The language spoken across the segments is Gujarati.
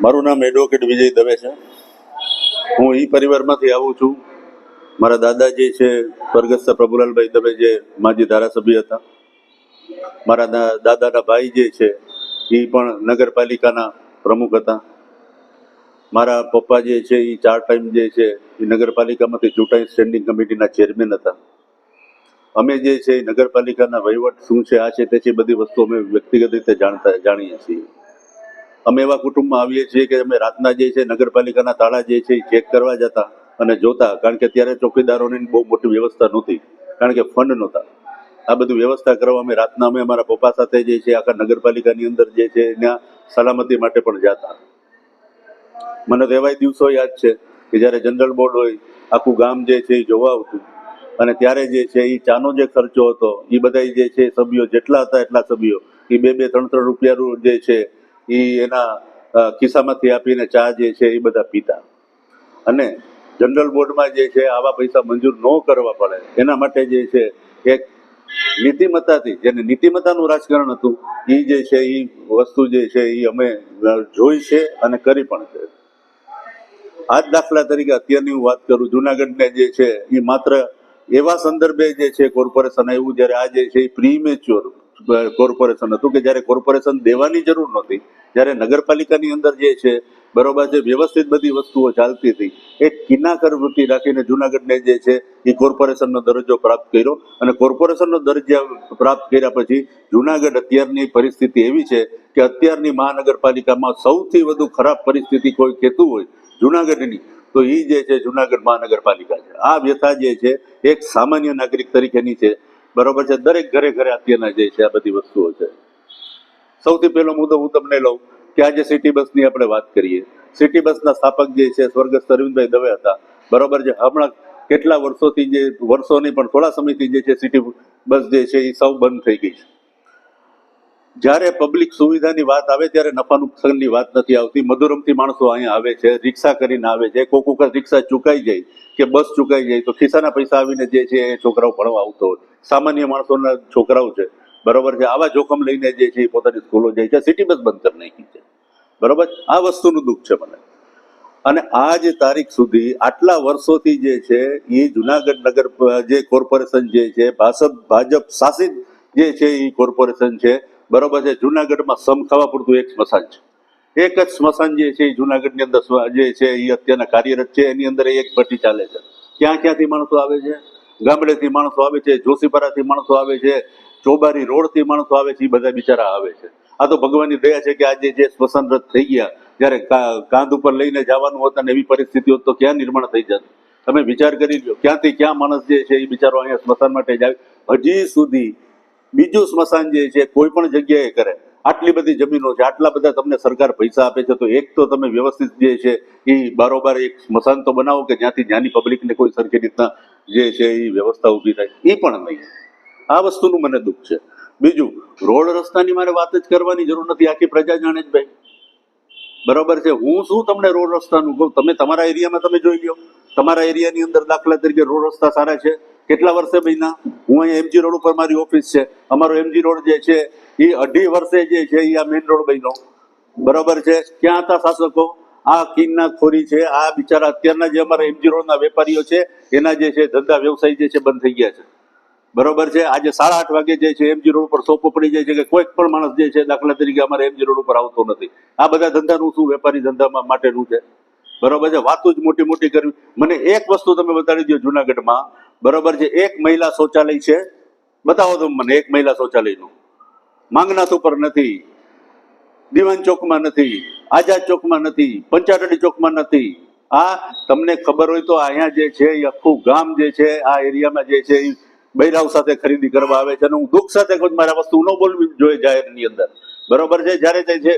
મારું નામ એડવોકેટ વિજય દવે છે. હું એ પરિવારમાંથી આવું છું. મારા દાદા જે છે સ્વર્ગસ્થ પ્રભુલાલભાઈ દવે જે માજી ધારાસભ્ય હતા. મારા દાદાના ભાઈ જે છે એ પણ નગરપાલિકાના પ્રમુખ હતા. મારા પપ્પા જે છે એ ચાર ટાઈમ જે છે એ નગરપાલિકામાંથી ચૂંટાઈ સ્ટેન્ડિંગ કમિટીના ચેરમેન હતા. અમે જે છે એ નગરપાલિકાના વહીવટ શું છે, આ છે, તે છે બધી વસ્તુ અમે વ્યક્તિગત રીતે જાણતા, જાણીએ છીએ. અમે એવા કુટુંબમાં આવીએ છીએ કે અમે રાતના જે છે નગરપાલિકાના તાળા જે છે એ ચેક કરવા જતા અને જોતા. કારણ કે ત્યારે ચોકીદારોની બહુ મોટી વ્યવસ્થા નહોતી. કારણ કે ફંડ નહોતા. આ બધું વ્યવસ્થા કરવા અમે રાતના અમે અમારા પપ્પા સાથે જે છે આખા નગરપાલિકાની અંદર જે છે ત્યાં સલામતી માટે પણ જતા. મને તો એવાય દિવસો યાદ છે કે જ્યારે જનરલ બોર્ડ હોય, આખું ગામ જે છે એ જોવા આવતું. અને ત્યારે જે છે એ ચાનો જે ખર્ચો હતો, એ બધા જે છે સભ્યો જેટલા હતા એટલા સભ્યો. એ બે બે, ત્રણ ત્રણ રૂપિયાનું જે છે એ એના ખિસ્સામાંથી આપીને ચા જે છે એ બધા પીતા. અને જનરલ બોર્ડમાં જે છે આવા પૈસા મંજૂર ન કરવા પડે. એના માટે જે છે એક નીતિમત્તાથી, જેને નીતિમત્તાનું રાજકારણ હતું એ જે છે એ વસ્તુ જે છે એ અમે જોઈ છે અને કરી પણ છે. આ જ દાખલા તરીકે અત્યારની હું વાત કરું, જુનાગઢને જે છે એ માત્ર એવા સંદર્ભે જે છે કોર્પોરેશન આવ્યું, જ્યારે આ જે છે એ પ્રીમેચ્યોર કોર્પોરેશન હતું કે જ્યારે કોર્પોરેશન દેવાની જરૂર નહોતી, જ્યારે નગરપાલિકાની અંદર જે છે, બરોબર જે વ્યવસ્થિત બધી વસ્તુઓ ચાલતી હતી, એ કિનાકર વૃત્તિ રાખીને જુનાગઢને જે છે, એ કોર્પોરેશનનો દરજ્જો પ્રાપ્ત કર્યો. અને કોર્પોરેશનનો દરજ્જો પ્રાપ્ત કર્યા પછી જુનાગઢ અત્યારની પરિસ્થિતિ એવી છે કે અત્યારની મહાનગરપાલિકામાં સૌથી વધુ ખરાબ પરિસ્થિતિ કોઈ કહેતું હોય, જુનાગઢની, તો એ જે છે, જુનાગઢ મહાનગરપાલિકા છે. આ વ્યથા જે છે, એક સામાન્ય નાગરિક તરીકેની છે. બરોબર છે? દરેક ઘરે ઘરે અત્યારના જે છે, આ બધી વસ્તુઓ છે. સૌથી પહેલો મુદ્દો હું તમને લઉં કે આજે સિટી બસની આપણે વાત કરીએ. સિટી બસના સ્થાપક જે છે, સ્વર્ગસ્થ અરવિંદભાઈ દવે હતા. બરોબર છે? હમણાં કેટલા વર્ષોથી જે વર્ષો નહીં પણ થોડા સમયથી જે છે, સિટી બસ જે છે, એ સૌ બંધ થઈ ગઈ છે. જ્યારે પબ્લિક સુવિધાની વાત આવે ત્યારે નફા નુકસાનની વાત નથી આવતી. મધુરમથી માણસો અહીંયા આવે છે, રિક્ષા કરીને આવે છે. કોક વખત રિક્ષા ચુકાઈ જાય કે બસ ચુકાઈ જાય તો ખિસ્સાના પૈસા આવીને જે છે એ છોકરાઓ ભણવા આવતો હોય. સામાન્ય માણસોના છોકરાઓ છે. બરોબર છે. આવા જોખમ લઈને જે છે એ પોતાની સ્કૂલો જાય છે. સિટી બસ બંધ કરી નાખી છે. બરોબર? આ વસ્તુનું દુઃખ છે મને. અને આ જે તારીખ સુધી આટલા વર્ષોથી જે છે એ જુનાગઢ નગર, જે કોર્પોરેશન જે છે, ભાજપ ભાજપ શાસિત જે છે એ કોર્પોરેશન છે બરોબર છે, જુનાગઢમાં સમ ખાવા પૂરતું એક સ્મશાન છે. એક જ સ્મશાન જે છે, એ જુનાગઢની અંદર જે છે, એ અત્યારના કાર્યરત છે, એની અંદર એક ભઠ્ઠી ચાલે છે. ક્યાં ક્યાંથી માણસો આવે છે? ગામડેથી માણસો આવે છે, જોશીપરાથી માણસો આવે છે, ચોબારી રોડથી માણસો આવે છે, એ બધા બિચારા આવે છે. આ તો ભગવાનની દયા છે કે આજે જે સ્મશાન રથ થઈ ગયા, જ્યારે કાંધ ઉપર લઈને જવાનું હોત અને એવી પરિસ્થિતિ હોત તો ક્યાં નિર્માણ થઈ જત? તમે વિચાર કરી લો ક્યાંથી ક્યાં માણસ જે છે, એ બિચારો અહીંયા સ્મશાન માટે જાય હજી સુધી બીજું સ્મશાન જે છે, કોઈ પણ જગ્યાએ કરે. આટલી બધી જમીનો છે, આટલા બધા તમને સરકાર પૈસા આપે છે, તો એક તો તમે વ્યવસ્થિત જે છે, એ બારોબાર એક સ્મશાન તો બનાવો કે જ્યાંથી જ્ઞાની પબ્લિકને કોઈ સરખી રીતના જે છે, એ વ્યવસ્થા ઊભી થાય. એ પણ નહીં. આ વસ્તુનું મને દુઃખ છે. બીજું, રોડ રસ્તાની મારે વાત જ કરવાની જરૂર નથી. આખી પ્રજા જાણે જ ભાઈ. બરોબર છે? હું શું તમને રોડ રસ્તાનું કહું? તમે તમારા એરિયામાં તમે જોઈ લો તમારા એરિયાની અંદર દાખલા તરીકે રોડ રસ્તા સારા છે. કેટલા વર્ષે મહિના હું અહીંયા એમજી રોડ ઉપર મારી ઓફિસ છે. અમારો એમજી રોડ જે છે, એ અઢી વર્ષે જે છે, એ આ મેઇન રોડ બન્યો. બરાબર છે? ક્યાં હતા શાસકો? આ કિન્ના ખોરી છે. આ બિચારા અત્યારના જે અમારા એમજી રોડના વેપારીઓ છે, એના જે છે, ધંધા વ્યવસાય જે છે, બંધ થઈ ગયા છે. બરોબર છે? આજે સાડા આઠ વાગે જે છે એમજી રોડ ઉપર સોપો પડી જાય છે કે કોઈ પણ માણસ જે છે, દાખલા તરીકે અમારે એમજી રોડ ઉપર આવતો નથી. આ બધા ધંધાનું શું વેપારી ધંધામાં માટેનું છે? બરોબર છે? વાતો જ મોટી મોટી કરવી. મને એક વસ્તુ તમે બતાડી દો જુનાગઢમાં. બરોબર છે, એક મહિલા શૌચાલય છે. બતાવો તમે મને, એક મહિલા શૌચાલયનું. માંગનાથ ઉપર નથી. દિવાન ચોકમાં નથી. આઝાદ ચોકમાં નથી. પંચાટડી ચોકમાં નથી. આ તમને ખબર હોય તો અહીંયા જે છે, એ આખું ગામ જે છે, આ એરિયામાં જે છે, એ બૈરાવ સાથે ખરીદી કરવા આવે છે અને હું દુઃખ સાથે કહું મારા વસ્તુ ન બોલવી જોઈએ જાહેરની અંદર. બરોબર છે, જ્યારે જે છે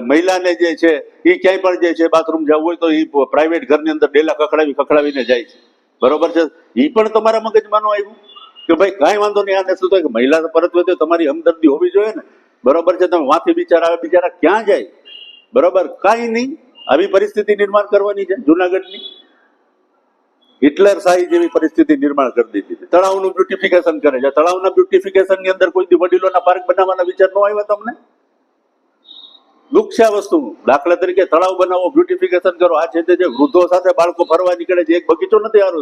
મહિલાને જે છે, એ ક્યાંય પણ જે છે, બાથરૂમ જવું હોય તો એ પ્રાઇવેટ ઘરની અંદર ડેલા ખખડાવી, ખખડાવીને જાય છે. બરોબર છે? એ પણ તમારા મગજમાં ન આવ્યું? કે ભાઈ, કાંઈ વાંધો નહીં આને શું થાય કે મહિલા પરત વધે, તમારી હમદર્દી હોવી જોઈએ ને. બરોબર છે? તમે વાંથી બિચારા આવે, બિચારા ક્યાં જાય? બરોબર? કાંઈ નહીં. આવી પરિસ્થિતિ નિર્માણ કરવાની છે, જુનાગઢની. હિટલર શાહી જેવી પરિસ્થિતિ નિર્માણ કરી દીધી છે. તળાવનું બ્યુટિફિકેશન કરે છે. તળાવના બ્યુટિફિકેશનની અંદર કોઈ વડીલોના પાર્ક બનાવવાના વિચાર ન આવ્યા તમને? દુઃખ વસ્તુ દાખલા તરીકે તળાવ બનાવો બ્યુટિફિકેશન કરો, આ છે જે વૃદ્ધો સાથે બાળકો ફરવા નીકળે છે, એક બગીચો નથી હારો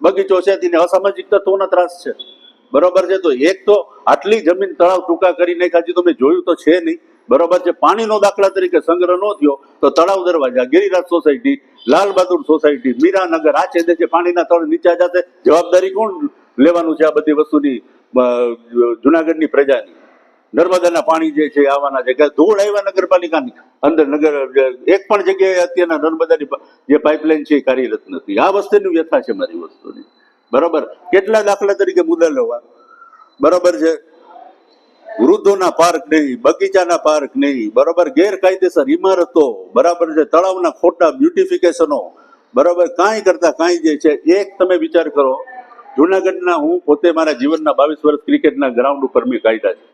બગીચો છે તેને અસામાજિક તત્વોનો ત્રાસ છે. બરોબર છે તો એક તો આટલી જમીન તળાવ ટૂંકા કરી નાખ્યા તો તમે જોયું તો છે નહીં. બરોબર છે, પાણીનો દાખલા તરીકે સંગ્રહ ન થયો તો તળાવ દરવાજા, ગિરિરાજ સોસાયટી, લાલ બહાદુર સોસાયટી, મીરાનગર, આ છે જે પાણીના તળ નીચા જાતે જવાબદારી કોણ લેવાનું છે આ બધી વસ્તુની જુનાગઢની પ્રજાની? નર્મદાના પાણી જે છે આવવાના છે ધૂળ આવ્યા નગરપાલિકાની અંદર નગર એક પણ જગ્યાએ અત્યારના નર્મદાની જે પાઇપલાઇન છે એ કાર્યરત નથી. આ વસ્તુની વ્યથા છે મારી વસ્તુની. બરાબર? કેટલા દાખલા તરીકે મુદ્દા લેવા? બરાબર છે? વૃદ્ધોના પાર્ક નહીં, બગીચાના પાર્ક નહીં, બરોબર? ગેરકાયદેસર ઇમારતો, બરાબર છે? તળાવના ખોટા બ્યુટિફિકેશનો, બરાબર? કાંઈ કરતા કાંઈ જે છે, એક તમે વિચાર કરો, જુનાગઢના હું પોતે મારા જીવનના બાવીસ વર્ષ ક્રિકેટના ગ્રાઉન્ડ ઉપર મેં કાઢ્યા છે.